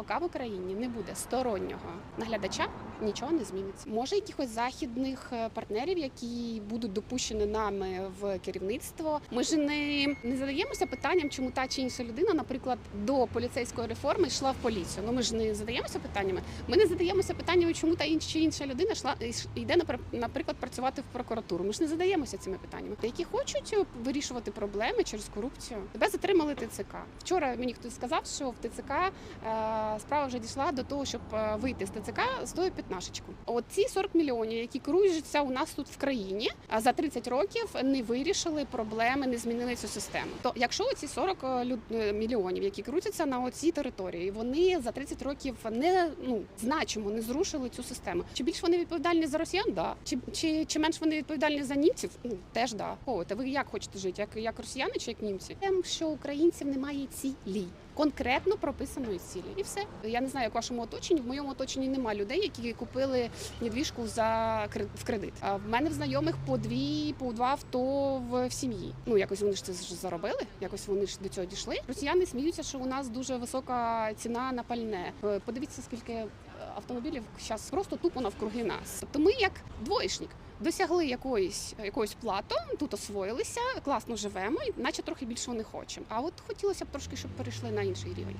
поки в Україні не буде стороннього наглядача, нічого не зміниться. Може, якихось західних е, партнерів, які будуть допущені нами в керівництво. Ми ж не, не задаємося питанням, чому та чи інша людина, наприклад, до поліцейської реформи йшла в поліцію. Ну ми ж не задаємося питаннями. Ми не задаємося питаннями, чому та інша інша людина йшла йде, напр- наприклад, працювати в прокуратуру. Ми ж не задаємося цими питаннями. Які хочуть е, вирішувати проблеми через корупцію. Тебе затримали ТЦК. Вчора мені хтось сказав, що в ТЦК е, справа вже дійшла до того, щоб вийти з ТЦК стоїть п'ятнашечку. От ці 40 мільйонів, які кружаться у нас тут в країні, а за 30 років не вирішили проблеми, не змінили цю систему. То якщо ці 40 е, е, мільйонів, які крутяться на оцій території, вони за 30 років не ну значимо не зрушили цю систему. Чи більш вони відповідальні за росіян? Да. Чи, чи, чи менш вони відповідальні за німців? Ну теж да. О, та ви як хочете жити? Як, як росіяни чи як німці? Тим, що українців немає цілі. Конкретно прописаної цілі, і все. Я не знаю, як вашому оточенні. В моєму оточенні немає людей, які купили недвіжку за в кредит. А в мене в знайомих по дві, по два авто в, в сім'ї. Ну якось вони ж це заробили, якось вони ж до цього дійшли. Росіяни сміються, що у нас дуже висока ціна на пальне. Е, Подивіться, скільки автомобілів зараз просто тупо навкруги нас. Тобто ми як двоєшник. Досягли якоїсь якоїсь плату, тут освоїлися, класно живемо, і наче трохи більшого не хочемо. А от хотілося б трошки, щоб перейшли на інший рівень.